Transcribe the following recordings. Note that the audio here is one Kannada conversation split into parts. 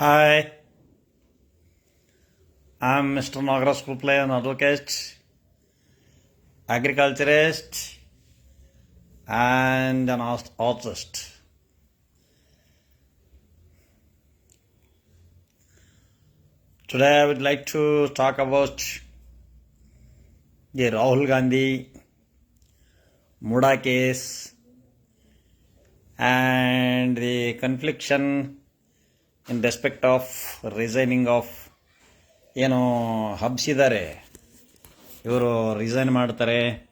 Hi, I'm Mr. Nagaraj Kuple, an advocate, agriculturist, and an art- artist. Today, I would like to talk about the Rahul Gandhi Muda case and the confliction in respect of resigning of ಏನು ಹಬ್ಸಿದ್ದಾರೆ. ಇವರು ರಿಸೈನ್ ಮಾಡ್ತಾರೆ.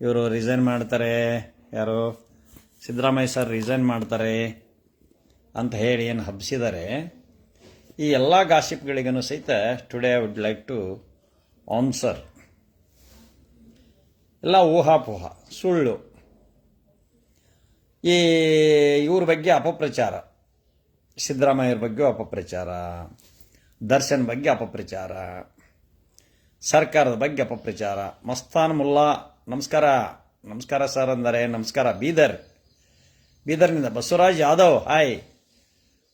ಇವರು ರಿಸೈನ್ ಮಾಡ್ತಾರೆ. ಯಾರು ಸಿದ್ದರಾಮಯ್ಯ ಸರ್ ರಿಸೈನ್ ಮಾಡ್ತಾರೆ ಅಂತ ಹೇಳಿ ಏನು ಹಬ್ಸಿದ್ದಾರೆ. ಈ ಎಲ್ಲ ಗಾಸಿಪ್ಗಳಿಗೂ ಸಹಿತ today I would like to answer ಎಲ್ಲ ಊಹಾಪೋಹ, ಸುಳ್ಳು. ಈ ಇವ್ರ ಬಗ್ಗೆ ಅಪಪ್ರಚಾರ. ಸಿದ್ದರಾಮಯ್ಯರ ಬಗ್ಗೆ ಅಪಪ್ರಚಾರ, ದರ್ಶನ್ ಬಗ್ಗೆ ಅಪಪ್ರಚಾರ, ಸರ್ಕಾರದ ಬಗ್ಗೆ ಅಪಪ್ರಚಾರ. ಮಸ್ತಾನ್ ಮುಲ್ಲಾ, ನಮಸ್ಕಾರ. ನಮಸ್ಕಾರ ಸರ್ ಅಂದರೆ ನಮಸ್ಕಾರ, ಬೀದರ್. ಬೀದರ್ನಿಂದ ಬಸವರಾಜ್ ಯಾದವ್, ಹಾಯ್.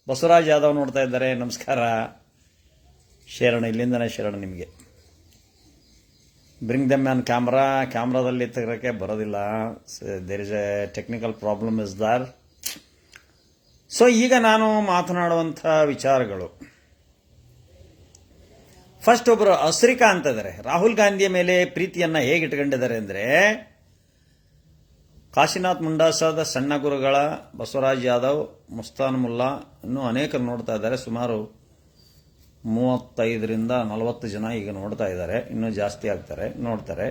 ಬಸವರಾಜ್ ಯಾದವ್ ನೋಡ್ತಾ ಇದ್ದಾರೆ, ನಮಸ್ಕಾರ. ಶರಣ, ಇಲ್ಲಿಂದನೇ ಶರಣ ನಿಮಗೆ. ಬ್ರಿಂಗ್ ದಮ್ ಮ್ಯಾನ್ ಕ್ಯಾಮ್ರಾ ಕ್ಯಾಮ್ರಾದಲ್ಲಿ ತೆಗೋಕ್ಕೆ ಬರೋದಿಲ್ಲ. There is a technical problem is there so ಈಗ ನಾನು ಮಾತನಾಡುವಂಥ ವಿಚಾರಗಳು. ಫಸ್ಟ್ ಒಬ್ಬರು ಅಸ್ರಿಕಾ ಅಂತ ಇದ್ದಾರೆ ರಾಹುಲ್ ಗಾಂಧಿಯ ಮೇಲೆ ಪ್ರೀತಿಯನ್ನ ಹೇಗೆ ಇಟ್ಕೊಂಡಿದ್ದಾರೆ ಅಂದರೆ, ಕಾಶಿನಾಥ್ ಮುಂಡಾಸದ ಸಣ್ಣ ಗುರುಗಳ ಬಸವರಾಜ್ ಯಾದವ್, ಮುಸ್ತಾನ್ ಮುಲ್ಲಾ ಇನ್ನೂ ಅನೇಕರು ನೋಡ್ತಾ ಇದ್ದಾರೆ. ಸುಮಾರು ಮೂವತ್ತೈದರಿಂದ ನಲವತ್ತು ಜನ ಈಗ ನೋಡ್ತಾ ಇದ್ದಾರೆ. ಇನ್ನೂ ಜಾಸ್ತಿ ಆಗ್ತಾರೆ, ನೋಡ್ತಾರೆ.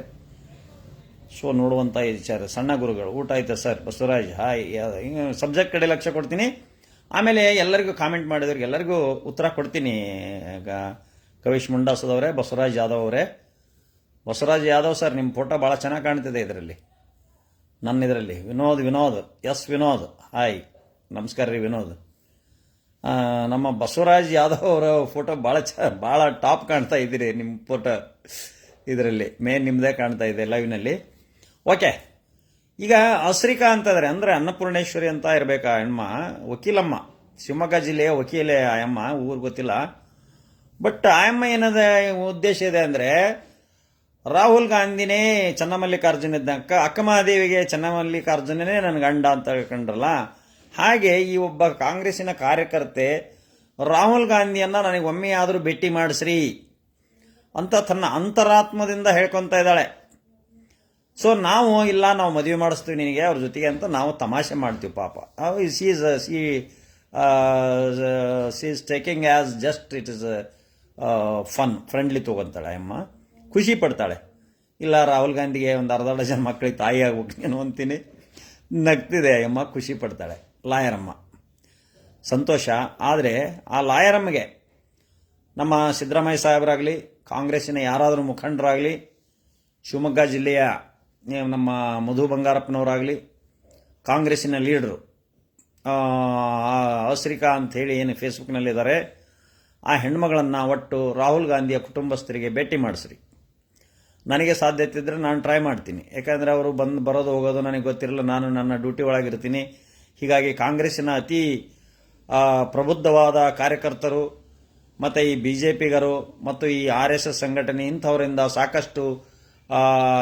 ಸೊ ನೋಡುವಂಥ ವಿಚಾರ. ಸಣ್ಣ ಗುರುಗಳು, ಊಟ ಆಯ್ತಾ ಸರ್? ಬಸವರಾಜ್, ಹಾಯ್. ಸಬ್ಜೆಕ್ಟ್ ಕಡೆ ಲಕ್ಷ್ಯ ಕೊಡ್ತೀನಿ. ಆಮೇಲೆ ಎಲ್ಲರಿಗೂ ಕಾಮೆಂಟ್ ಮಾಡಿದವ್ರಿಗೆ ಎಲ್ಲರಿಗೂ ಉತ್ತರ ಕೊಡ್ತೀನಿ. ಕವೀಶ್ ಮುಂಡಾಸದವರೇ ಬಸವರಾಜ್ ಯಾದವ್ ಅವರೇ. ಬಸವರಾಜ್ ಯಾದವ್ ಸರ್ ನಿಮ್ಮ ಫೋಟೋ ಭಾಳ ಚೆನ್ನಾಗಿ ಕಾಣ್ತಿದೆ ಇದರಲ್ಲಿ. ನನ್ನ ಇದರಲ್ಲಿ. ವಿನೋದ್ ವಿನೋದ್. ಎಸ್, ವಿನೋದ್. ಹಾಯ್. ನಮಸ್ಕಾರ ರೀ, ವಿನೋದ್. ನಮ್ಮ ಬಸವರಾಜ್ ಯಾದವ್ ಅವರ ಫೋಟೋ ಭಾಳ ಚ, ಭಾಳ ಟಾಪ್ ಕಾಣ್ತಾ ಇದ್ದೀರಿ ನಿಮ್ಮ ಫೋಟೋ ಇದರಲ್ಲಿ. ಮೇನ್ ನಿಮ್ಮದೇ ಕಾಣ್ತಾ ಇದೆ ಲೈವ್ನಲ್ಲಿ ಓಕೆ. ಈಗ ಅಸ್ರಿಕಾ ಅಂತಂದ್ರೆ ಅಂದರೆ ಅನ್ನಪೂರ್ಣೇಶ್ವರಿ ಅಂತ ಇರಬೇಕಾ ಹೆಣ್ಮ ವಕೀಲಮ್ಮ. ಶಿವಮೊಗ್ಗ ಜಿಲ್ಲೆಯ ವಕೀಲೆ ಆಯಮ್ಮ, ಊರು ಗೊತ್ತಿಲ್ಲ. ಬಟ್ ಆಯಮ್ಮ ಏನದ ಉದ್ದೇಶ ಇದೆ ಅಂದರೆ, ರಾಹುಲ್ ಗಾಂಧಿನೇ ಚನ್ನಮಲ್ಲಿಕಾರ್ಜುನ ಇದ್ದಂಕ ಅಕ್ಕಮಹಾದೇವಿಗೆ ಚನ್ನಮಲ್ಲಿಕಾರ್ಜುನನೇ ನನ್ನ ಗಂಡ ಅಂತ ಹೇಳ್ಕೊಂಡ್ರಲ್ಲ? ಹಾಗೆ ಈ ಒಬ್ಬ ಕಾಂಗ್ರೆಸ್ಸಿನ ಕಾರ್ಯಕರ್ತೆ ರಾಹುಲ್ ಗಾಂಧಿಯನ್ನ ನನಗೆ ಒಮ್ಮೆ ಆದರೂ ಭೇಟಿ ಮಾಡಿಸ್ರಿ ಅಂತ ತನ್ನ ಅಂತರಾತ್ಮದಿಂದ ಹೇಳ್ಕೊತಾ ಇದ್ದಾಳೆ. ಸೊ ನಾವು ಇಲ್ಲ, ನಾವು ಮದುವೆ ಮಾಡಿಸ್ತೀವಿ ನಿನಗೆ, ಅವ್ರ ಜೊತೆಗೆ ಅಂತ ನಾವು ತಮಾಷೆ ಮಾಡ್ತೀವಿ ಪಾಪ. She is she she is taking as just it is fun friendly ತೊಗೊಂತಾಳೆ ಅಮ್ಮ. ಖುಷಿ ಪಡ್ತಾಳೆ. ಇಲ್ಲ, ರಾಹುಲ್ ಗಾಂಧಿಗೆ ಒಂದು ಅರ್ಧ ಜನ ಮಕ್ಕಳಿಗೆ ತಾಯಿ ಆಗ್ಬಿಟ್ಟು ಅಂತೀನಿ. ನಗ್ತಿದೆ ಅಮ್ಮ, ಖುಷಿ ಪಡ್ತಾಳೆ. ಲಾಯರಮ್ಮ ಸಂತೋಷ. ಆದರೆ ಆ ಲಾಯರಮ್ಮಗೆ ನಮ್ಮ ಸಿದ್ದರಾಮಯ್ಯ ಸಾಹೇಬರಾಗಲಿ, ಕಾಂಗ್ರೆಸ್ಸಿನ ಯಾರಾದರೂ ಮುಖಂಡರಾಗಲಿ, ಶಿವಮೊಗ್ಗ ಜಿಲ್ಲೆಯ ನಮ್ಮ ಮಧು ಬಂಗಾರಪ್ಪನವರಾಗಲಿ, ಕಾಂಗ್ರೆಸ್ಸಿನ ಲೀಡರು ಅಸ್ರಿಕಾ ಅಂಥೇಳಿ ಏನು ಫೇಸ್ಬುಕ್ನಲ್ಲಿದ್ದಾರೆ, ಆ ಹೆಣ್ಮಗಳನ್ನು ಒಟ್ಟು ರಾಹುಲ್ ಗಾಂಧಿಯ ಕುಟುಂಬಸ್ಥರಿಗೆ ಭೇಟಿ ಮಾಡಿಸ್ರಿ. ನನಗೆ ಸಾಧ್ಯತೆ ಇದ್ದರೆ ನಾನು ಟ್ರೈ ಮಾಡ್ತೀನಿ. ಯಾಕಂದರೆ ಅವರು ಬಂದು ಬರೋದು ಹೋಗೋದು ನನಗೆ ಗೊತ್ತಿರಲ್ಲ, ನಾನು ನನ್ನ ಡ್ಯೂಟಿ ಒಳಗಿರ್ತೀನಿ. ಹೀಗಾಗಿ ಕಾಂಗ್ರೆಸ್ಸಿನ ಅತಿ ಪ್ರಬುದ್ಧವಾದ ಕಾರ್ಯಕರ್ತರು ಮತ್ತು ಈ ಬಿ ಜೆ ಪಿಗರು ಮತ್ತು ಈ ಆರ್ ಎಸ್ ಎಸ್ ಸಂಘಟನೆ ಇಂಥವರಿಂದ ಸಾಕಷ್ಟು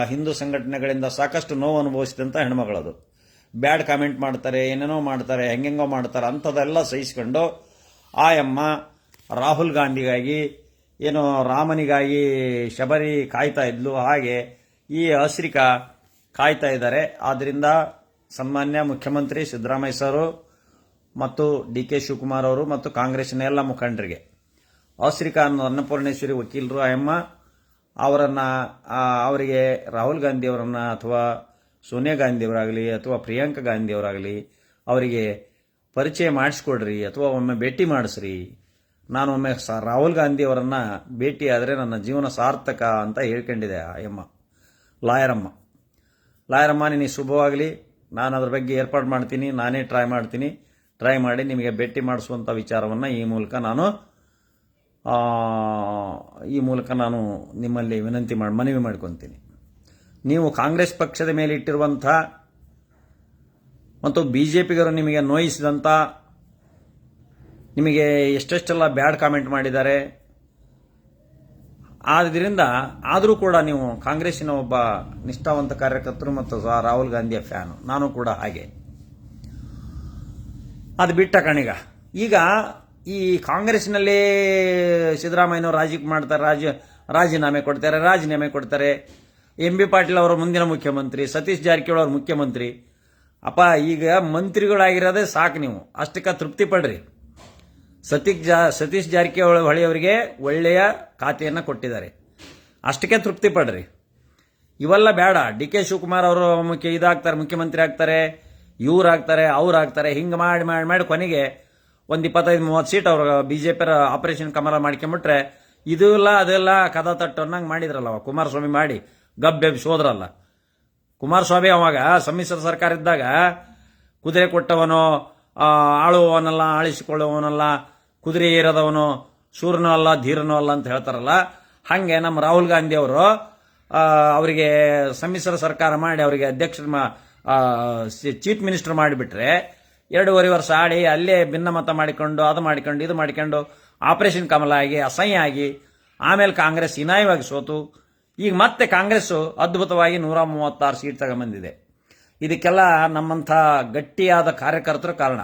ಹಿಂದೂ ಸಂಘಟನೆಗಳಿಂದ ಸಾಕಷ್ಟು ನೋವು ಅನುಭವಿಸಿದಂಥ ಹೆಣ್ಮಗಳದು. ಬ್ಯಾಡ್ ಕಾಮೆಂಟ್ ಮಾಡ್ತಾರೆ, ಏನೇನೋ ಮಾಡ್ತಾರೆ, ಹೆಂಗೆಂಗೋ ಮಾಡ್ತಾರೆ, ಅಂಥದ್ದೆಲ್ಲ ಸಹಿಸ್ಕೊಂಡು ಆ ಅಮ್ಮ ರಾಹುಲ್ ಗಾಂಧಿಗಾಗಿ, ಏನು ರಾಮನಿಗಾಗಿ ಶಬರಿ ಕಾಯ್ತಾ ಇದ್ಲು. ಹಾಗೆ ಈ ಅಸ್ರಿಕಾ ಕಾಯ್ತಾ ಇದ್ದಾರೆ. ಆದ್ದರಿಂದ ಸನ್ಮಾನ್ಯ ಮುಖ್ಯಮಂತ್ರಿ ಸಿದ್ದರಾಮಯ್ಯ ಸರು ಮತ್ತು ಡಿ ಕೆ ಶಿವಕುಮಾರ್ ಅವರು ಮತ್ತು ಕಾಂಗ್ರೆಸ್ನ ಎಲ್ಲ ಮುಖಂಡರಿಗೆ. ಅಸ್ರಿಕಾ ಅನ್ನೋ ಅನ್ನಪೂರ್ಣೇಶ್ವರಿ ವಕೀಲರು ಅಯ್ಯಮ್ಮ ಅವರನ್ನು ಅವರಿಗೆ ರಾಹುಲ್ ಗಾಂಧಿಯವರನ್ನು ಅಥವಾ ಸೋನಿಯಾ ಗಾಂಧಿಯವರಾಗಲಿ ಅಥವಾ ಪ್ರಿಯಾಂಕಾ ಗಾಂಧಿಯವರಾಗಲಿ ಅವರಿಗೆ ಪರಿಚಯ ಮಾಡಿಸ್ಕೊಡ್ರಿ ಅಥವಾ ಒಮ್ಮೆ ಭೇಟಿ ಮಾಡಿಸ್ರಿ. ನಾನು ಒಮ್ಮೆ ಸ, ರಾಹುಲ್ ಗಾಂಧಿ ಅವರನ್ನು ಭೇಟಿ ಆದರೆ ನನ್ನ ಜೀವನ ಸಾರ್ಥಕ ಅಂತ ಹೇಳ್ಕೊಂಡಿದೆ ಅಯ್ಯಮ್ಮ, ಲಾಯರಮ್ಮ. ಲಾಯರಮ್ಮ ನಿನಗೆ ಶುಭವಾಗಲಿ. ನಾನು ಅದ್ರ ಬಗ್ಗೆ ಏರ್ಪಾಡು ಮಾಡ್ತೀನಿ, ನಾನೇ ಟ್ರೈ ಮಾಡ್ತೀನಿ. ಟ್ರೈ ಮಾಡಿ ನಿಮಗೆ ಭೇಟಿ ಮಾಡಿಸುವಂಥ ವಿಚಾರವನ್ನು ಈ ಮೂಲಕ ನಾನು ಈ ಮೂಲಕ ನಾನು ನಿಮ್ಮಲ್ಲಿ ವಿನಂತಿ ಮಾಡಿ, ಮನವಿ ಮಾಡ್ಕೊತೀನಿ. ನೀವು ಕಾಂಗ್ರೆಸ್ ಪಕ್ಷದ ಮೇಲೆ ಇಟ್ಟಿರುವಂಥ ಮತ್ತು ಬಿ ಜೆ ಪಿಗರು ನಿಮಗೆ ನೋಯಿಸಿದಂಥ, ನಿಮಗೆ ಎಷ್ಟೆಷ್ಟೆಲ್ಲ ಬ್ಯಾಡ್ ಕಾಮೆಂಟ್ ಮಾಡಿದ್ದಾರೆ ಆದ್ದರಿಂದ ಆದರೂ ಕೂಡ ನೀವು ಕಾಂಗ್ರೆಸ್ಸಿನ ಒಬ್ಬ ನಿಷ್ಠಾವಂತ ಕಾರ್ಯಕರ್ತರು ಮತ್ತು ಸಹ ರಾಹುಲ್ ಗಾಂಧಿಯ ಫ್ಯಾನು. ನಾನು ಕೂಡ ಹಾಗೆ. ಅದು ಬಿಟ್ಟ ಕಣಿಗ ಈಗ ಈ ಕಾಂಗ್ರೆಸ್ನಲ್ಲಿ ಸಿದ್ದರಾಮಯ್ಯನವರು ರಾಜಕೀಯ ಮಾಡ್ತಾರೆ, ರಾಜ, ರಾಜೀನಾಮೆ ಕೊಡ್ತಾರೆ ರಾಜೀನಾಮೆ ಕೊಡ್ತಾರೆ. ಎಂ ಬಿ ಪಾಟೀಲ್ ಅವರು ಮುಂದಿನ ಮುಖ್ಯಮಂತ್ರಿ, ಸತೀಶ್ ಜಾರಕಿಹೊಳಿ ಅವರು ಮುಖ್ಯಮಂತ್ರಿ. ಅಪ್ಪ, ಈಗ ಮಂತ್ರಿಗಳಾಗಿರೋದೇ ಸಾಕು ನೀವು. ಅಷ್ಟಕ್ಕೆ ತೃಪ್ತಿ ಪಡ್ರಿ. ಸತೀಶ್ ಜಾ, ಸತೀಶ್ ಜಾರಕಿಹೊಳಿ ಹೊಳಿ ಅವರಿಗೆ ಒಳ್ಳೆಯ ಖಾತೆಯನ್ನು ಕೊಟ್ಟಿದ್ದಾರೆ. ಅಷ್ಟಕ್ಕೆ ತೃಪ್ತಿ ಪಡ್ರಿ. ಇವೆಲ್ಲ ಬೇಡ. ಡಿ ಕೆ ಶಿವಕುಮಾರ್ ಅವರು ಮುಖ್ಯ, ಇದಾಗ್ತಾರೆ, ಮುಖ್ಯಮಂತ್ರಿ ಆಗ್ತಾರೆ ಇವ್ರು ಆಗ್ತಾರೆ ಅವ್ರು ಆಗ್ತಾರೆ ಹಿಂಗೆ ಮಾಡಿ ಮಾಡಿ ಮಾಡಿ ಕೊನೆಗೆ ಒಂದು ಇಪ್ಪತ್ತೈದು, ಮೂವತ್ತು ಸೀಟ್ ಅವ್ರ ಬಿ ಜೆ ಪಿಯರ ಆಪರೇಷನ್ ಕಮಲ ಮಾಡ್ಕೊಂಬಿಟ್ರೆ ಇದು ಇಲ್ಲ ಅದೆಲ್ಲ ಕದ ತಟ್ಟು ಅನ್ನಂಗೆ ಮಾಡಿದ್ರಲ್ಲ ಅವ. ಕುಮಾರಸ್ವಾಮಿ ಮಾಡಿ ಗಬ್ಬೆಬ್ ಸೋದ್ರಲ್ಲ ಕುಮಾರಸ್ವಾಮಿ ಅವಾಗ ಸಮ್ಮಿಶ್ರ ಸರ್ಕಾರ ಇದ್ದಾಗ ಕುದುರೆ ಕೊಟ್ಟವನು ಆಳುವವನಲ್ಲ, ಆಳಿಸಿಕೊಳ್ಳುವವನಲ್ಲ, ಕುದುರೆ ಏರದವನು, ಶೂರನೂ ಅಲ್ಲ, ಧೀರನೂ ಅಲ್ಲ ಅಂತ ಹೇಳ್ತಾರಲ್ಲ. ಹಾಗೆ ನಮ್ಮ ರಾಹುಲ್ ಗಾಂಧಿ ಅವರು ಅವರಿಗೆ ಸಮ್ಮಿಶ್ರ ಸರ್ಕಾರ ಮಾಡಿ ಅವರಿಗೆ ಅಧ್ಯಕ್ಷ ಚೀಫ್ ಮಿನಿಸ್ಟರ್ ಮಾಡಿಬಿಟ್ರೆ ಎರಡೂವರೆ ವರ್ಷ ಆಡಿ ಅಲ್ಲೇ ಭಿನ್ನಮತ ಮಾಡಿಕೊಂಡು, ಅದು ಮಾಡಿಕೊಂಡು, ಇದು ಮಾಡಿಕೊಂಡು ಆಪರೇಷನ್ ಕಮಲ ಆಗಿ ಅಸಹ್ಯ ಆಗಿ ಆಮೇಲೆ ಕಾಂಗ್ರೆಸ್ ಹೀನಾಯವಾಗಿ ಸೋತು. ಈಗ ಮತ್ತೆ ಕಾಂಗ್ರೆಸ್ ಅದ್ಭುತವಾಗಿ ನೂರ ಮೂವತ್ತಾರು ಸೀಟ್ ತಗೊಂಬಂದಿದೆ. ಇದಕ್ಕೆಲ್ಲ ನಮ್ಮಂಥ ಗಟ್ಟಿಯಾದ ಕಾರ್ಯಕರ್ತರು ಕಾರಣ.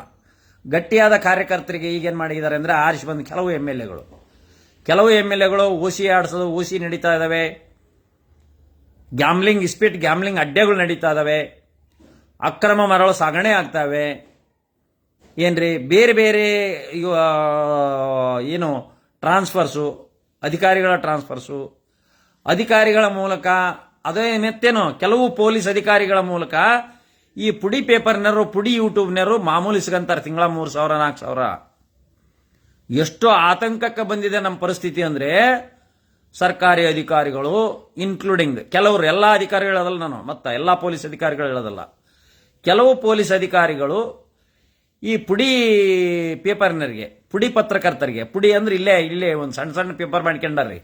ಗಟ್ಟಿಯಾದ ಕಾರ್ಯಕರ್ತರಿಗೆ ಈಗೇನು ಮಾಡಿದ್ದಾರೆ ಅಂದರೆ ಆರಿಸಿ ಬಂದ ಕೆಲವು ಎಂ ಎಲ್ ಎಗಳು. ಕೆಲವು ಎಂ ಎಲ್ ಎಗಳು ಊಸಿ ಆಡಿಸೋದು, ಊಸಿ ನಡೀತಾ ಇದ್ದಾವೆ. ಗ್ಯಾಮ್ಲಿಂಗ್, ಇಸ್ಪೀಟ್ ಗ್ಯಾಮ್ಲಿಂಗ್ ಅಡ್ಡೆಗಳು ನಡೀತಾ ಇದ್ದಾವೆ. ಅಕ್ರಮ ಮರಳು ಸಾಗಣೆ ಆಗ್ತಾವೆ ಏನ್ರಿ? ಬೇರೆ ಬೇರೆ ಏನು ಟ್ರಾನ್ಸ್ಫರ್ಸು ಅಧಿಕಾರಿಗಳ ಟ್ರಾನ್ಸ್ಫರ್ಸು ಅಧಿಕಾರಿಗಳ ಮೂಲಕ, ಅದೇ ಮತ್ತೇನು, ಕೆಲವು ಪೊಲೀಸ್ ಅಧಿಕಾರಿಗಳ ಮೂಲಕ, ಈ ಪುಡಿ ಪೇಪರ್ನರು, ಪುಡಿ ಯೂಟ್ಯೂಬ್ನರು ಮಾಮೂಲಿ ಸಿಗಂತಾರೆ ತಿಂಗಳ ಮೂರು ಸಾವಿರ, ನಾಲ್ಕು ಸಾವಿರ. ಎಷ್ಟು ಆತಂಕಕ್ಕೆ ಬಂದಿದೆ ನಮ್ಮ ಪರಿಸ್ಥಿತಿ ಅಂದರೆ, ಸರ್ಕಾರಿ ಅಧಿಕಾರಿಗಳು ಇನ್ಕ್ಲೂಡಿಂಗ್ ಕೆಲವರು, ಎಲ್ಲ ಅಧಿಕಾರಿಗಳು ಹೇಳೋದಲ್ಲ ನಾನು, ಮತ್ತೆ ಎಲ್ಲ ಪೊಲೀಸ್ ಅಧಿಕಾರಿಗಳು ಹೇಳೋದಲ್ಲ. ಕೆಲವು ಪೊಲೀಸ್ ಅಧಿಕಾರಿಗಳು ಈ ಪುಡಿ ಪೇಪರ್ನರಿಗೆ, ಪುಡಿ ಪತ್ರಕರ್ತರಿಗೆ, ಪುಡಿ ಅಂದ್ರೆ ಇಲ್ಲೇ ಇಲ್ಲೇ ಒಂದು ಸಣ್ಣ ಸಣ್ಣ ಪೇಪರ್ ಮಾಡ್ಕೊಂಡಾರ್ರಿ.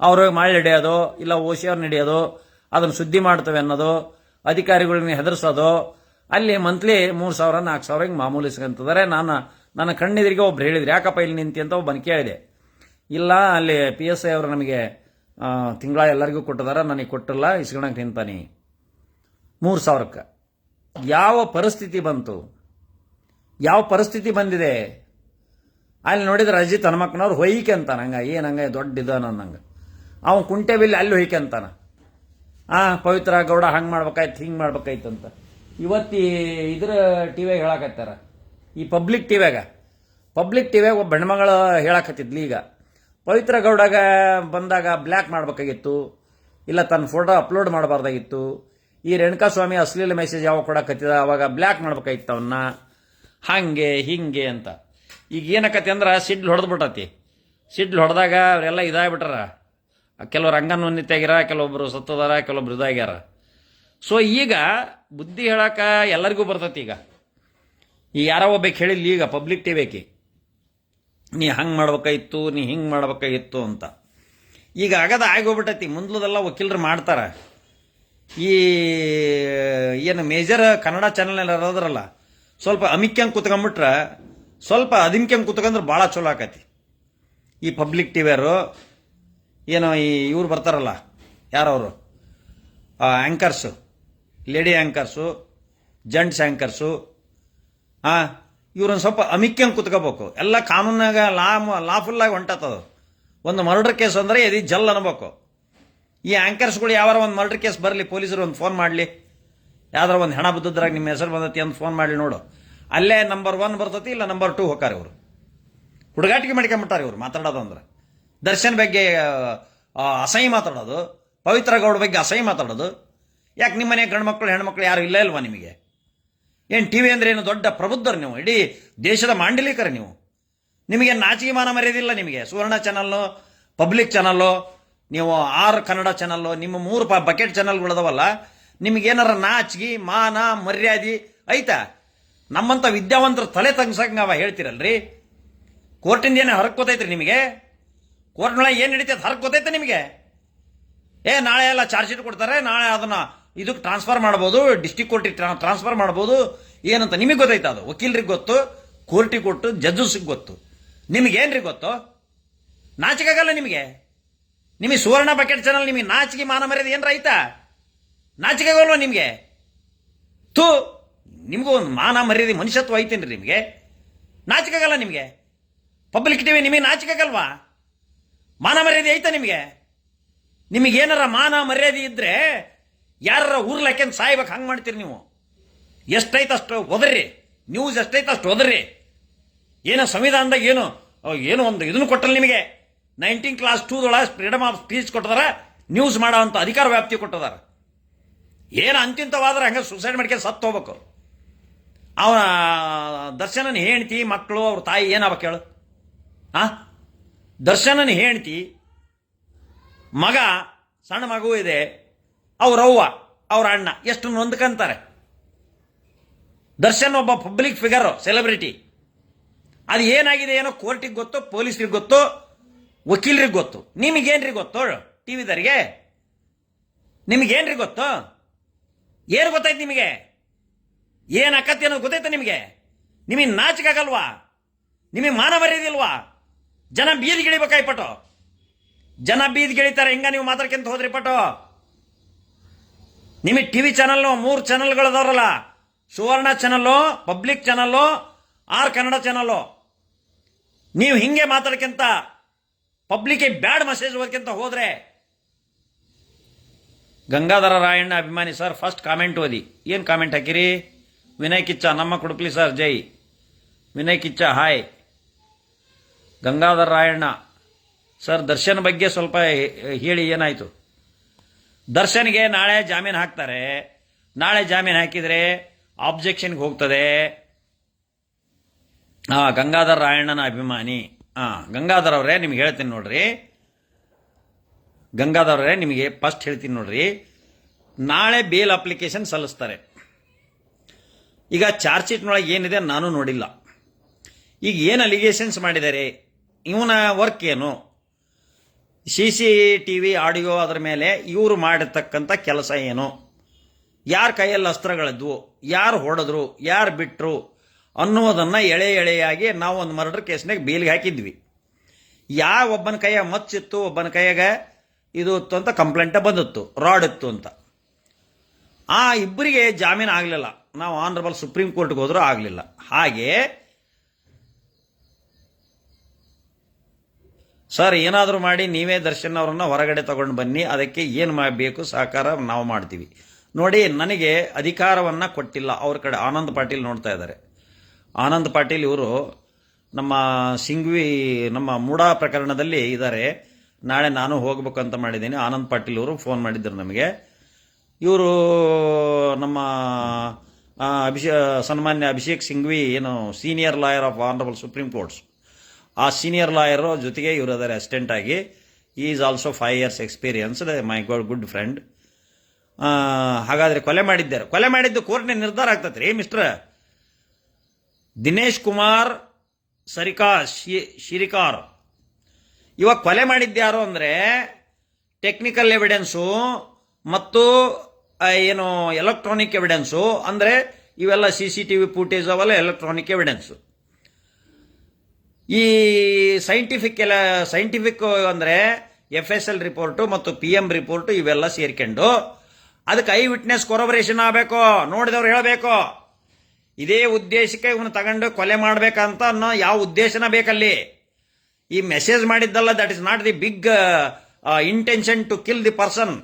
ಅವ್ರು ಮಾಡಿ ಹಿಡಿಯೋದು, ಇಲ್ಲ ಓಸಿ ಅವ್ರನ್ನ ಹಿಡಿಯೋದು, ಅದನ್ನು ಸುದ್ದಿ ಮಾಡ್ತವೆ ಅನ್ನೋದು ಅಧಿಕಾರಿಗಳನ್ನ ಹೆದರ್ಸೋದು, ಅಲ್ಲಿ ಮಂತ್ಲಿ ಮೂರು ಸಾವಿರ, ನಾಲ್ಕು ಸಾವಿರ ಹಿಂಗೆ ಮಾಮೂಲಿ ನಾನು, ನನ್ನ ಕಣ್ಣೆದುರಿಗೆ ಒಬ್ರು ಹೇಳಿದ್ರು, ಯಾಕಪ್ಪ ಇಲ್ಲಿ ನಿಂತಿ ಅಂತ ಒಬ್ಬನ ಕೇಳಿದೆ. ಇಲ್ಲ, ಅಲ್ಲಿ ಪಿ ಎಸ್ ಐ ಅವರು ನಮಗೆ ತಿಂಗಳ ಎಲ್ಲರಿಗೂ ಕೊಟ್ಟಿದ್ದಾರೆ ನನಗೆ ಕೊಟ್ಟಿಲ್ಲ ಇಸ್ಕೊಳಕ್ಕೆ ನಿಂತಾನೆ ಮೂರು ಸಾವಿರಕ್ಕೆ. ಯಾವ ಪರಿಸ್ಥಿತಿ ಬಂತು? ಯಾವ ಪರಿಸ್ಥಿತಿ ಬಂದಿದೆ? ಅಲ್ಲಿ ನೋಡಿದ್ರೆ ಅಜಿತ್ ಹನುಮಕ್ಕನವ್ರು ಹೊಯ್ಕೆ ಅಂತಾನ. ಹಂಗ, ಏನು ಹಂಗ, ದೊಡ್ಡ ಇದಾನ ಅನ್ನಂಗ. ಅವನು ಕುಂಟೆ ಬಿಲ್ಲಿ ಅಲ್ಲಿ ಹೊಯ್ಕೆ ಅಂತಾನ. ಆ, ಪವಿತ್ರ ಗೌಡ ಹಂಗೆ ಮಾಡ್ಬೇಕಾಯ್ತು, ಹಿಂಗೆ ಮಾಡ್ಬೇಕಾಯ್ತು ಅಂತ. ಇವತ್ತಿ ಇದ್ರ ಟಿವಿಯಾಗ ಹೇಳಕತ್ತಾರ. ಈ ಪಬ್ಲಿಕ್ ಟಿವ್ಯಾಗ ಪಬ್ಲಿಕ್ ಟಿವ್ಯಾಗ ಒಬ್ಬ ಹೆಣ್ಮಗಳು ಹೇಳಕತ್ತಿದ್ಲು ಈಗ. ಪವಿತ್ರ ಗೌಡಗ ಬಂದಾಗ ಬ್ಲ್ಯಾಕ್ ಮಾಡ್ಬೇಕಾಗಿತ್ತು. ಇಲ್ಲ ತನ್ನ ಫೋಟೋ ಅಪ್ಲೋಡ್ ಮಾಡಬಾರ್ದಾಗಿತ್ತು. ಈ ರೇಣುಕಾಸ್ವಾಮಿ ಅಶ್ಲೀಲ ಮೆಸೇಜ್ ಯಾವಾಗ ಕೊಡಕತ್ತಿದ ಅವಾಗ ಬ್ಲ್ಯಾಕ್ ಮಾಡ್ಬೇಕಾಗಿತ್ತು ಅವನ್ನ ಹಾಗೆ, ಹಿಂಗೆ ಅಂತ. ಈಗ ಏನಕತಿ ಅಂದ್ರೆ ಸಿಡ್ಲು ಹೊಡೆದ್ಬಿಟ್ಟತಿ ಸಿಡ್ಲು ಹೊಡೆದಾಗ ಅವರೆಲ್ಲ ಇದಾಗ್ಬಿಟ್ರ ಕೆಲವ್ರು ಅಂಗನ್ವನ್ನಿತಾಗ್ಯಾರ ಕೆಲವೊಬ್ರು ಸತ್ತದಾರ, ಕೆಲವೊಬ್ರು ಇದಾಗ್ಯಾರ. ಸೊ ಈಗ ಬುದ್ಧಿ ಹೇಳಕ ಎಲ್ಲರಿಗೂ ಬರ್ತತಿ ಈಗ. ಈ ಯಾರೋ ಒಬ್ಬ ಹೇಳಿಲ್ಲ ಈಗ ಪಬ್ಲಿಕ್ ಟಿ ಬೇಕಿ ನೀ ಹಂಗೆ ಮಾಡ್ಬೇಕಾಗಿತ್ತು ನೀ ಹಿಂಗೆ ಮಾಡ್ಬೇಕಾಗಿತ್ತು ಅಂತ. ಈಗ ಆಗದ ಆಗೋಗ್ಬಿಟ್ಟೈತಿ. ಮುಂದ್ಲದೆಲ್ಲ ವಕೀಲರು ಮಾಡ್ತಾರ. ಈ, ಏನು ಮೇಜರ್ ಕನ್ನಡ ಚಾನಲ್ ಇರೋದ್ರಲ್ಲ ಸ್ವಲ್ಪ ಅಮಿಕ್ಯಂಗೆ ಕುತ್ಕೊಂಡ್ಬಿಟ್ರೆ ಸ್ವಲ್ಪ ಅದಿಮ್ಕ್ಯಂಗೆ ಕುತ್ಕೊಂಡ್ರೆ ಭಾಳ ಚಲೋ ಆಕತಿ. ಈ ಪಬ್ಲಿಕ್ ಟಿವಿಯರು ಏನೋ ಈ ಇವ್ರು ಬರ್ತಾರಲ್ಲ, ಯಾರವರು? Anchors lady anchors gents anchors ಹಾಂ ಇವ್ರೊಂದು ಸ್ವಲ್ಪ ಅಮಿಕ್ಯಂಗೆ ಕುತ್ಕೋಬೇಕು. ಎಲ್ಲ ಕಾನೂನಾಗ ಲಾ ಲಾಫುಲ್ಲಾಗಿ ಹೊಂಟತ್ತದು ಒಂದು ಮರ್ಡರ್ ಕೇಸ್ ಅಂದರೆ ಇದು ಜಲ್ ಅನ್ಬೇಕು. ಈ ಆ್ಯಂಕರ್ಸ್ಗಳು ಯಾವಾರ ಒಂದು ಮರ್ಡರ್ ಕೇಸ್ ಬರಲಿ, ಪೊಲೀಸರು ಒಂದು ಫೋನ್ ಮಾಡಲಿ. ಯಾವ್ದಾರ ಒಂದು ಹೆಣ ಬಿದ್ದದ್ರಾಗ ನಿಮ್ಮ ಹೆಸರು ಬಂದತಿ ಅಂತ ಫೋನ್ ಮಾಡಿ ನೋಡು. ಅಲ್ಲೇ ನಂಬರ್ ಒನ್ ಬರ್ತತಿ, ಇಲ್ಲ ನಂಬರ್ ಟೂ ಹೋಗಾರ ಇವರು. ಹುಡುಗಾಟಿಕೆ ಮಾಡ್ಕೊಂಬಿಟ್ಟಾರೆ ಇವರು ಮಾತಾಡೋದು ಅಂದ್ರೆ ದರ್ಶನ್ ಬಗ್ಗೆ ಅಸಹಿ ಅಸಹ್ಯ ಮಾತಾಡೋದು, ಪವಿತ್ರ ಗೌಡ ಬಗ್ಗೆ ಅಸಹ್ಯ ಮಾತಾಡೋದು. ಯಾಕೆ ನಿಮ್ಮ ಮನೆ ಗಂಡು ಮಕ್ಕಳು ಹೆಣ್ಮಕ್ಳು ಯಾರು ಇಲ್ಲ ಇಲ್ವಾ ನಿಮಗೆ? ಏನು ಟಿ ವಿ ಅಂದ್ರೆ ಏನು ದೊಡ್ಡ ಪ್ರಬುದ್ಧರು ನೀವು? ಇಡೀ ದೇಶದ ಮಾಂಡಲಿಕರ ನೀವು. ನಿಮಗೆ ನಾಚಿಗೆ ಮಾನ ಮರ್ಯಾದಿಲ್ಲ ನಿಮಗೆ? ಸುವರ್ಣ ಚಾನಲ್ಲು ಪಬ್ಲಿಕ್ ಚಾನಲ್ಲು ನೀವು ಆರು ಕನ್ನಡ ಚಾನಲ್ಲು ನಿಮ್ಮ ಮೂರು ಪ ಬಕೆಟ್ ಚಾನಲ್ಗಳದವಲ್ಲ ನಿಮಗೇನಾರ ನಾಚಿಗೆ, ಮಾನ, ಮರ್ಯಾದೆ ಐತಾ? ನಮ್ಮಂಥ ವಿದ್ಯಾವಂತರ ತಲೆ ತಗ್ಸಂಗ ಅವ ಹೇಳ್ತೀರಲ್ರಿ? ಕೋರ್ಟಿಂದ ಏನು ಹರ್ಕೋತೈತ್ರಿ ನಿಮಗೆ? ಕೋರ್ಟ್ನೊಳಗೆ ಏನು ನಡೀತೈತೆ ಹರ್ಕೋತೈತೆ ನಿಮಗೆ? ಏ, ನಾಳೆ ಎಲ್ಲ ಚಾರ್ಜ್ ಶೀಟ್ ಕೊಡ್ತಾರೆ, ನಾಳೆ ಅದನ್ನು ಇದಕ್ಕೆ ಟ್ರಾನ್ಸ್ಫರ್ ಮಾಡ್ಬೋದು ಡಿಸ್ಟಿಕ್ ಕೋರ್ಟಿಗೆ ಟ್ರಾನ್ಸ್ಫರ್ ಮಾಡ್ಬೋದು. ಏನಂತ ನಿಮಗೆ ಗೊತ್ತೈತೆ ಅದು? ವಕೀಲರಿಗೆ ಗೊತ್ತು ಕೋರ್ಟಿಗೆ ಕೊಟ್ಟು ಜಡ್ಜಸ್ಗೆ ಗೊತ್ತು. ನಿಮಗೇನ್ರಿ ಗೊತ್ತು? ನಾಚಿಕಾಗಲ್ಲ ನಿಮಗೆ? ನಿಮಗೆ ಸುವರ್ಣ ಬಕೆಟ್ ಚಾನಲ್ ನಿಮಗೆ ನಾಚಿಕೆ, ಮಾನ, ಮರ್ಯಾದೆ ಏನು ಆಯ್ತಾ ನಾಚಿಕಾಗಲ್ವ ನಿಮಗೆ. ತು ನಿಮಗೂ ಒಂದು ಮಾನ ಮರ್ಯಾದೆ ಮನುಷ್ಯತ್ವ ಐತೇನ್ರಿ ನಿಮಗೆ? ನಾಚಿಕೆಗಲ್ಲ ನಿಮಗೆ? ಪಬ್ಲಿಕ್ ಟಿವಿ ನಿಮಗೆ ನಾಚಿಕೆಗಲ್ವಾ? ಮಾನ ಮರ್ಯಾದೆ ಐತಾ ನಿಮಗೆ? ನಿಮಗೇನಾರ ಮಾನ ಮರ್ಯಾದೆ ಇದ್ದರೆ ಯಾರ ಊರ್ಲಾಕೆಂದು ಸಾಯ್ಬೇಕು, ಹಂಗೆ ಮಾಡ್ತೀರಿ ನೀವು? ಎಷ್ಟೈತೆ ಅಷ್ಟು ಒದರ್ರಿ ನ್ಯೂಸ್ ಎಷ್ಟೈತೆ ಅಷ್ಟು ಒದರ್ರಿ ಏನೋ ಸಂವಿಧಾನದಾಗ ಏನು ಏನು ಏನೋ ಒಂದು ಇದನ್ನು ಕೊಟ್ಟಲ್ಲ ನಿಮಗೆ. ನೈನ್ಟೀನ್ ಕ್ಲಾಸ್ ಟೂದೊಳಗೆ ಫ್ರೀಡಮ್ ಆಫ್ ಸ್ಪೀಚ್ ಕೊಟ್ಟದಾರ ನ್ಯೂಸ್ ಮಾಡೋ ಅಂತ ಅಧಿಕಾರ ವ್ಯಾಪ್ತಿ ಕೊಟ್ಟದಾರ. ಏನು ಅಂತಿಂತವಾದ್ರೆ ಹಂಗೆ ಸುಸೈಡ್ ಮಾಡ್ಕೊಂಡು ಸತ್ತು ಹೋಗ್ಬೇಕು. ಅವನ ದರ್ಶನನ ಹೆಂಡ್ತಿ ಮಕ್ಕಳು ಅವ್ರ ತಾಯಿ ಏನಾಗಬೇಕು ಕೇಳು. ಆ? ದರ್ಶನನ ಹೆಂಡ್ತಿ, ಮಗ, ಸಣ್ಣ ಮಗು ಇದೆ, ಅವ್ರ ಅವ್ವ, ಅವ್ರ ಅಣ್ಣ, ಎಷ್ಟು ನೊಂದ್ಕಂತಾರೆ. ದರ್ಶನ್ ಒಬ್ಬ ಪಬ್ಲಿಕ್ ಫಿಗರು ಸೆಲೆಬ್ರಿಟಿ ಅದು ಏನಾಗಿದೆ ಏನೋ ಕೋರ್ಟಿಗೆ ಗೊತ್ತು, ಪೊಲೀಸ್ರಿಗೆ ಗೊತ್ತು, ವಕೀಲರಿಗೆ ಗೊತ್ತು? ನಿಮಗೇನ್ರಿ ಗೊತ್ತು? ಟಿ ವಿದರಿಗೆ ನಿಮಗೇನ್ರಿ ಗೊತ್ತು? ಏನು ಗೊತ್ತಾಯ್ತು ನಿಮಗೆ? ಏನು ಅಕತ್ತಿ ಅನ್ನೋದು ಗೊತ್ತಾಯ್ತು ನಿಮಗೆ? ನಿಮಗೆ ನಾಚಿಕೆ ಆಗಲ್ವಾ? ನಿಮಗೆ ಮಾನ ಮರ್ಯಾದಿಲ್ವಾ ಜನ ಬೀದಿಗಿಳಿಬೇಕಾಯ್ ಪಟೋ. ಜನ ಬೀದಿಗಿಳಿತಾರೆ ಹಿಂಗ ನೀವು ಮಾತಾಡ್ಕೊಂತ ಹೋದ್ರಿ ಪಟು? ನಿಮಗೆ ಟಿವಿ ಚಾನಲ್ ಮೂರು ಚಾನಲ್ಗಳದವ್ರಲ್ಲ Suvarna channel public channel R Kannada channel ನೀವು ಹಿಂಗೆ ಮಾತಾಡ್ಕೊಂತ, ಪಬ್ಲಿಕ್ಗೆ ಬ್ಯಾಡ್ ಮೆಸೇಜ್ ಓದ್ಕೊಂತ ಹೋದ್ರೆ ಗಂಗಾಧರ ರಾಯಣ್ಣ ಅಭಿಮಾನಿ ಸರ್ ಫಸ್ಟ್ ಕಾಮೆಂಟ್ ಓದಿ. ಏನು ಕಾಮೆಂಟ್ ಹಾಕಿರಿ? ವಿನಯ್ ಕಿಚ್ಚ, ನಮ್ಮ ಕುಡುಪ್ಲಿ ಸರ್ ಜೈ. ವಿನಯ್ ಕಿಚ್ಚ ಹಾಯ್ ಗಂಗಾಧರ ರಾಯಣ್ಣ ಸರ್ ದರ್ಶನ್ ಬಗ್ಗೆ ಸ್ವಲ್ಪ ಹೇಳಿ ಏನಾಯಿತು? ದರ್ಶನ್ಗೆ ನಾಳೆ ಜಾಮೀನು ಹಾಕ್ತಾರೆ. ನಾಳೆ ಜಾಮೀನು ಹಾಕಿದರೆ ಆಬ್ಜೆಕ್ಷನ್ಗೆ ಹೋಗ್ತದೆ. ಹಾಂ ಗಂಗಾಧರ ರಾಯಣ್ಣನ ಅಭಿಮಾನಿ. ಹಾಂ ಗಂಗಾಧರ್ ಅವರೇ, ನಿಮ್ಗೆ ಹೇಳ್ತೀನಿ ನೋಡ್ರಿ. ಗಂಗಾಧರ್ ನಿಮಗೆ ಫಸ್ಟ್ ಹೇಳ್ತೀನಿ ನೋಡ್ರಿ. ನಾಳೆ ಬೇಲ್ ಅಪ್ಲಿಕೇಶನ್ ಸಲ್ಲಿಸ್ತಾರೆ. ಈಗ ಚಾರ್ಜ್ ಶೀಟ್ನೊಳಗೆ ಏನಿದೆ ನಾನು ನೋಡಿಲ್ಲ. ಈಗ ಏನು ಅಲಿಗೇಷನ್ಸ್ ಮಾಡಿದ್ದಾರೆ? ಇವನ ವರ್ಕ್ ಏನು? C C T V audio ಅದರ ಮೇಲೆ ಇವರು ಮಾಡಿರ್ತಕ್ಕಂಥ ಕೆಲಸ ಏನು? ಯಾರ ಕೈಯಲ್ಲಿ ಅಸ್ತ್ರಗಳಿದ್ವು? ಯಾರು ಹೊಡೆದ್ರು? ಯಾರು ಬಿಟ್ಟರು ಅನ್ನೋದನ್ನು ಎಳೆ ಎಳೆಯಾಗಿ ನಾವು ಒಂದು ಮರ್ಡರ್ ಕೇಸ್ನಾಗ ಬೇಲಿಗೆ ಹಾಕಿದ್ವಿ. ಯಾವ ಒಬ್ಬನ ಕೈಯಾಗ ಮಚ್ಚಿತ್ತು ಒಬ್ಬನ ಕೈಯಾಗ ಇದು ಇತ್ತು ಅಂತ ಕಂಪ್ಲೇಂಟ ಬಂದಿತ್ತು. ರಾಡ್ ಇತ್ತು ಅಂತ. ಆ ಇಬ್ಬರಿಗೆ ಜಾಮೀನು ಆಗಲಿಲ್ಲ. ನಾವು ಆನರಬಲ್ ಸುಪ್ರೀಂ ಕೋರ್ಟ್ಗೆ ಹೋದರೂ ಆಗಲಿಲ್ಲ. ಹಾಗೆ ಸರ್, ಏನಾದರೂ ಮಾಡಿ ನೀವೇ ದರ್ಶನ್ ಅವರನ್ನು ಹೊರಗಡೆ ತಗೊಂಡು ಬನ್ನಿ. ಅದಕ್ಕೆ ಏನು ಮಾಡಬೇಕು ಸಹಕಾರ ನಾವು ಮಾಡ್ತೀವಿ. ನೋಡಿ, ನನಗೆ ಅಧಿಕಾರವನ್ನು ಕೊಟ್ಟಿಲ್ಲ. ಅವ್ರ ಕಡೆ ಆನಂದ್ ಪಾಟೀಲ್ ನೋಡ್ತಾ ಇದ್ದಾರೆ. ಆನಂದ್ ಪಾಟೀಲ್ ಇವರು ನಮ್ಮ ಸಿಂಗ್ವಿ, ನಮ್ಮ ಮೂಡಾ ಪ್ರಕರಣದಲ್ಲಿ ಇದ್ದಾರೆ. ನಾಳೆ ನಾನು ಹೋಗ್ಬೇಕಂತ ಮಾಡಿದ್ದೀನಿ. ಆನಂದ್ ಪಾಟೀಲ್ ಅವರು ಫೋನ್ ಮಾಡಿದ್ದರು ನಮಗೆ. ಇವರು ನಮ್ಮ ಅಭಿಷೇ, ಸನ್ಮಾನ್ಯ ಅಭಿಷೇಕ್ ಸಿಂಘ್ವಿ ಏನು senior lawyer of honourable supreme courts ಆ ಸೀನಿಯರ್ ಲಾಯರು ಜೊತೆಗೆ ಇವರು ಅದರ ಅಸಿಸ್ಟೆಂಟ್ ಆಗಿ. Is also five years experience my god good friend ಹಾಗಾದರೆ ಕೊಲೆ ಮಾಡಿದ್ದಾರೆ. ಕೊಲೆ ಮಾಡಿದ್ದು ಕೋರ್ಟ್ನ ನಿರ್ಧಾರ ಆಗ್ತದೆ ರೀ ಮಿಸ್ಟರ್ ದಿನೇಶ್ ಕುಮಾರ್, ಸರಿಕಾ, ಶಿ- ಶಿರಿಕಾರ್ ಇವಾಗ ಕೊಲೆ ಮಾಡಿದ್ಯಾರು ಅಂದರೆ ಟೆಕ್ನಿಕಲ್ ಎವಿಡೆನ್ಸು ಮತ್ತು ಏನು ಎಲೆಕ್ಟ್ರಾನಿಕ್ ಎವಿಡೆನ್ಸು ಅಂದರೆ ಇವೆಲ್ಲ C C T V footage ಅವೆಲ್ಲ ಎಲೆಕ್ಟ್ರಾನಿಕ್ ಎವಿಡೆನ್ಸು ಈ ಸೈಂಟಿಫಿಕ್ ಎಲ್ಲ ಸೈಂಟಿಫಿಕ್ ಅಂದರೆ ಎಫ್ ಎಸ್ ಎಲ್ ರಿಪೋರ್ಟು ಮತ್ತು ಪಿ ಎಂ ರಿಪೋರ್ಟು ಇವೆಲ್ಲ ಸೇರ್ಕೊಂಡು ಅದಕ್ಕೆ ಐ ವಿಟ್ನೆಸ್ ಕೊರಬರೇಷನ್ ಆಗಬೇಕು, ನೋಡಿದವ್ರು ಹೇಳಬೇಕು. ಇದೇ ಉದ್ದೇಶಕ್ಕೆ ಇವನು ತಗೊಂಡು ಕೊಲೆ ಮಾಡಬೇಕಂತ ಅನ್ನೋ ಯಾವ ಉದ್ದೇಶನ ಬೇಕಲ್ಲಿ? ಈ ಮೆಸೇಜ್ ಮಾಡಿದ್ದಲ್ಲ that is not the big intention to kill the person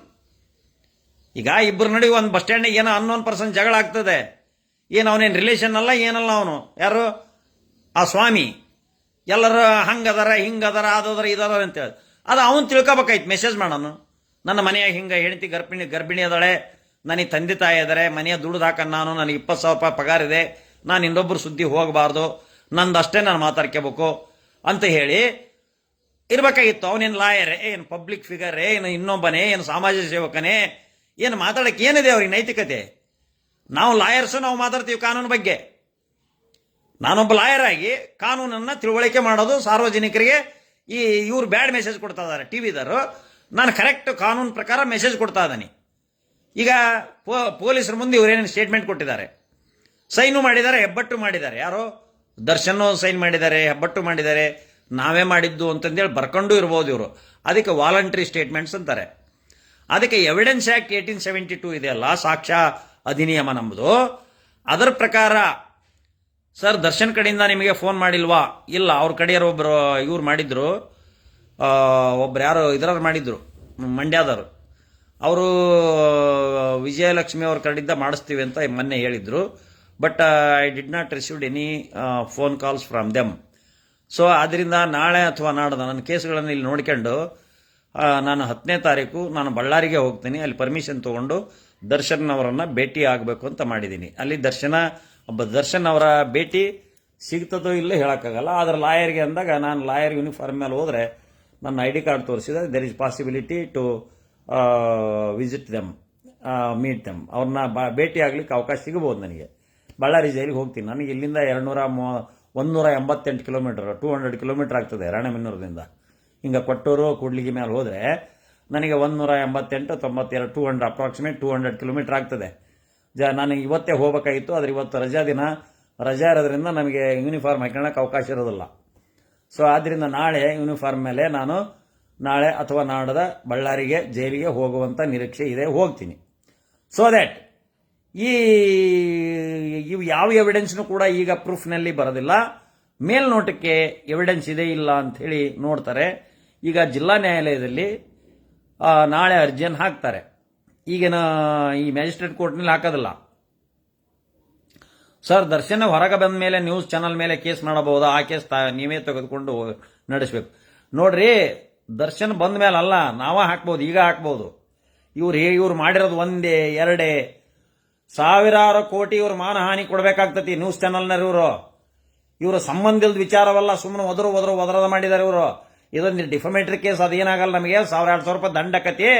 ಈಗ ಇಬ್ಬರು ನಡುವೆ ಒಂದು ಬಸ್ ಸ್ಟ್ಯಾಂಡಿಗೆ ಏನೋ ಅನ್ನೋನ್ ಪರ್ಸನ್ ಜಗಳ ಆಗ್ತದೆ. ಏನು ಅವನೇನು ರಿಲೇಷನ್ ಅಲ್ಲ, ಏನಲ್ಲ ಅವನು. ಯಾರು? ಆ ಸ್ವಾಮಿ. ಎಲ್ಲರೂ ಹಂಗದಾರ, ಹಿಂಗದಾರ ಅದದರ ಅಂತ ಅಂತೇಳಿ ಅದು ಅವನು ತಿಳ್ಕೊಬೇಕಾಯ್ತು ಮೆಸೇಜ್ ಮಾಡೋನು. ನನ್ನ ಮನೆಯಾಗ ಹಿಂಗೆ ಹೆಂಡತಿ ಗರ್ಭಿಣಿ ಗರ್ಭಿಣಿ ಅದಾಳೆ. ನನಗೆ ತಂದೆ ತಾಯಿ ಇದ್ದಾರೆ ಮನೆಯ ದುಡ್ದು ಹಾಕನ್ ನಾನು, ನನಗೆ ಇಪ್ಪತ್ತು ಸಾವಿರ ರೂಪಾಯಿ ಪಗಾರ ಇದೆ. ನಾನು ಇನ್ನೊಬ್ಬರು ಸುದ್ದಿ ಹೋಗಬಾರ್ದು. ನಂದಷ್ಟೇ ನಾನು ಮಾತಾಡ್ಕೋಬೇಕು ಅಂತ ಹೇಳಿ ಇರ್ಬೇಕಾಗಿತ್ತು. ಅವನೇನು ಲಾಯರ್ ಏನು ಪಬ್ಲಿಕ್ ಫಿಗರ್ ಏನು ಇನ್ನೊಬ್ಬನೇ, ಏನು ಸಾಮಾಜಿಕ ಸೇವಕನೇ, ಏನು ಮಾತಾಡಕ್ಕೆ ಏನಿದೆ ಅವ್ರಿಗೆ ನೈತಿಕತೆ? ನಾವು ಲಾಯರ್ಸು ನಾವು ಮಾತಾಡ್ತೀವಿ ಕಾನೂನು ಬಗ್ಗೆ. ನಾನೊಬ್ಬ ಲಾಯರ್ ಆಗಿ ಕಾನೂನನ್ನು ತಿಳುವಳಿಕೆ ಮಾಡೋದು ಸಾರ್ವಜನಿಕರಿಗೆ ಈ ಇವ್ರು ಬ್ಯಾಡ್ ಮೆಸೇಜ್ ಕೊಡ್ತಾ ಇದ್ದಾರೆ ಟಿ ವಿದವರು ನಾನು ಕರೆಕ್ಟ್ ಕಾನೂನು ಪ್ರಕಾರ ಮೆಸೇಜ್ ಕೊಡ್ತಾ ಇದ್ದೀನಿ. ಈಗ ಪೊಲೀಸರ ಮುಂದೆ ಇವರೇನು ಸ್ಟೇಟ್ಮೆಂಟ್ ಕೊಟ್ಟಿದ್ದಾರೆ? ಸೈನು ಮಾಡಿದ್ದಾರೆ, ಹೆಬ್ಬಟ್ಟು ಮಾಡಿದ್ದಾರೆ. ಯಾರು ದರ್ಶನ್ ಸೈನ್ ಮಾಡಿದ್ದಾರೆ ಹೆಬ್ಬಟ್ಟು ಮಾಡಿದ್ದಾರೆ, ನಾವೇ ಮಾಡಿದ್ದು ಅಂತಂದೇಳಿ ಬರ್ಕೊಂಡು ಇರ್ಬೋದು ಇವರು. ಅದಕ್ಕೆ ವಾಲಂಟ್ರಿ ಸ್ಟೇಟ್ಮೆಂಟ್ಸ್ ಅಂತಾರೆ. ಅದಕ್ಕೆ evidence act eighteen seventy two ಇದೆಯಲ್ಲ, ಸಾಕ್ಷ್ಯ ಅಧಿನಿಯಮ ನಮ್ಮದು ಅದರ ಪ್ರಕಾರ, ಸರ್, ದರ್ಶನ್ ಕಡೆಯಿಂದ ನಿಮಗೆ ಫೋನ್ ಮಾಡಿಲ್ವಾ? ಇಲ್ಲ, ಅವ್ರ ಕಡೆಯವರು ಒಬ್ಬರು ಇವ್ರು ಮಾಡಿದ್ರು. ಒಬ್ರು ಯಾರು ಇದರವ್ರು ಮಾಡಿದ್ರು, ಮಂಡ್ಯದವರು. ಅವರು, ವಿಜಯಲಕ್ಷ್ಮಿ ಅವ್ರ ಕಡೆಯಿಂದ ಮಾಡಿಸ್ತೀವಿ ಅಂತ ಮೊನ್ನೆ ಹೇಳಿದ್ರು. But I did not received any phone calls from them so ಆದ್ದರಿಂದ ನಾಳೆ ಅಥವಾ ನಾಡ್ದು ನನ್ನ ಕೇಸ್ಗಳನ್ನು ಇಲ್ಲಿ ನೋಡ್ಕೊಂಡು ನಾನು ಹತ್ತನೇ ತಾರೀಕು ನಾನು ಬಳ್ಳಾರಿಗೆ ಹೋಗ್ತೀನಿ. ಅಲ್ಲಿ ಪರ್ಮಿಷನ್ ತೊಗೊಂಡು ದರ್ಶನ್ ಅವರನ್ನು ಭೇಟಿ ಆಗಬೇಕು ಅಂತ ಮಾಡಿದ್ದೀನಿ. ಅಲ್ಲಿ ದರ್ಶನ, ಒಬ್ಬ ದರ್ಶನ್ ಅವರ ಭೇಟಿ ಸಿಗ್ತದೋ ಇಲ್ಲ ಹೇಳೋಕ್ಕಾಗಲ್ಲ. ಆದರೆ ಲಾಯರ್ಗೆ ಅಂದಾಗ ನಾನು ಲಾಯರ್ ಯೂನಿಫಾರ್ಮ್ ಮೇಲೆ ಹೋದರೆ ನನ್ನ ಐ ಡಿ ಕಾರ್ಡ್ ತೋರಿಸಿದ್ರೆ there is possibility to visit them meet them ಅವ್ರನ್ನ ಬಾ ಭೇಟಿ ಆಗ್ಲಿಕ್ಕೆ ಅವಕಾಶ ಸಿಗಬಹುದು ನನಗೆ. ಬಳ್ಳಾರಿ ಜೈಲಿಗೆ ಹೋಗ್ತೀನಿ. ನನಗೆ ಇಲ್ಲಿಂದ ಎರಡುನೂರ ಮೂ ಒಂದೂರ ಎಂಬತ್ತೆಂಟು ಕಿಲೋಮೀಟರ್ ಟೂ ಹಂಡ್ರೆಡ್ ಕಿಲೋಮೀಟರ್ ಆಗ್ತದೆ ರಾಣೆಬೆನ್ನೂರದಿಂದ ಹಿಂಗೆ ಕೊಟ್ಟೂರು, ಕೂಡ್ಲಿಗೆ ಮೇಲೆ ಹೋದರೆ ನನಗೆ ಒಂದೂರ ಎಂಬತ್ತೆಂಟು, ತೊಂಬತ್ತೆರಡು two hundred approximate two hundred kilometre ಆಗ್ತದೆ. ಜ ನಾನು ಇವತ್ತೇ ಹೋಗಬೇಕಾಗಿತ್ತು, ಆದರೆ ಇವತ್ತು ರಜಾ ದಿನ. ರಜಾ ಇರೋದ್ರಿಂದ ನಮಗೆ ಯೂನಿಫಾರ್ಮ್ ಹಾಕೊಳ್ಳೋಕೆ ಅವಕಾಶ ಇರೋದಿಲ್ಲ. ಸೊ ಆದ್ದರಿಂದ ನಾಳೆ ಯೂನಿಫಾರ್ಮ್ ಮೇಲೆ ನಾನು ನಾಳೆ ಅಥವಾ ನಾಡದ ಬಳ್ಳಾರಿಗೆ ಜೈಲಿಗೆ ಹೋಗುವಂಥ ನಿರೀಕ್ಷೆ ಇದೆ, ಹೋಗ್ತೀನಿ. ಸೊ ದ್ಯಾಟ್ ಈ ಇವು ಯಾವ ಎವಿಡೆನ್ಸ್ನು ಕೂಡ ಈಗ ಪ್ರೂಫ್ನಲ್ಲಿ ಬರೋದಿಲ್ಲ. ಮೇಲ್ನೋಟಕ್ಕೆ ಎವಿಡೆನ್ಸ್ ಇದೆ ಇಲ್ಲ ಅಂತ ಹೇಳಿ ನೋಡ್ತಾರೆ. ಈಗ ಜಿಲ್ಲಾ ನ್ಯಾಯಾಲಯದಲ್ಲಿ ನಾಳೆ ಅರ್ಜಿಯನ್ನು ಹಾಕ್ತಾರೆ. ಈಗಿನ ಈ ಮ್ಯಾಜಿಸ್ಟ್ರೇಟ್ ಕೋರ್ಟ್ನಲ್ಲಿ ಹಾಕೋದಿಲ್ಲ. ಸರ್ ದರ್ಶನ ಹೊರಗೆ ಬಂದ ಮೇಲೆ ನ್ಯೂಸ್ ಚಾನಲ್ ಮೇಲೆ ಕೇಸ್ ಮಾಡಬಹುದಾ. ಆ ಕೇಸ್ ನೀವೇ ತೆಗೆದುಕೊಂಡು ನಡೆಸಬೇಕು. ನೋಡ್ರಿ, ದರ್ಶನ್ ಬಂದ ಮೇಲೆ ಅಲ್ಲ, ನಾವೇ ಹಾಕ್ಬೋದು, ಈಗ ಹಾಕ್ಬೋದು. ಇವ್ರು ಇವ್ರು ಮಾಡಿರೋದು ಒಂದೇ, ಎರಡೇ ಸಾವಿರಾರು ಕೋಟಿ ಇವ್ರು ಮಾನಹಾನಿ ಕೊಡಬೇಕಾಗ್ತತಿ ನ್ಯೂಸ್ ಚಾನಲ್ನವ್ರು ಇವರು. ಇವರು ಸಂಬಂಧಿಲ್ದ ವಿಚಾರವಲ್ಲ ಸುಮ್ಮನೆ ಒದರು ಒದರು, ಒದರದ ಮಾಡಿದ್ದಾರೆ ಇವರು. ಇದೊಂದು ಡಿಫಮೇಟ್ರಿ ಕೇಸ್ ಅದೇನಾಗಲ್ಲ ನಮಗೆ. ಸಾವಿರ ಎರಡು ಸಾವಿರ ರೂಪಾಯಿ ದಂಡಕತಿ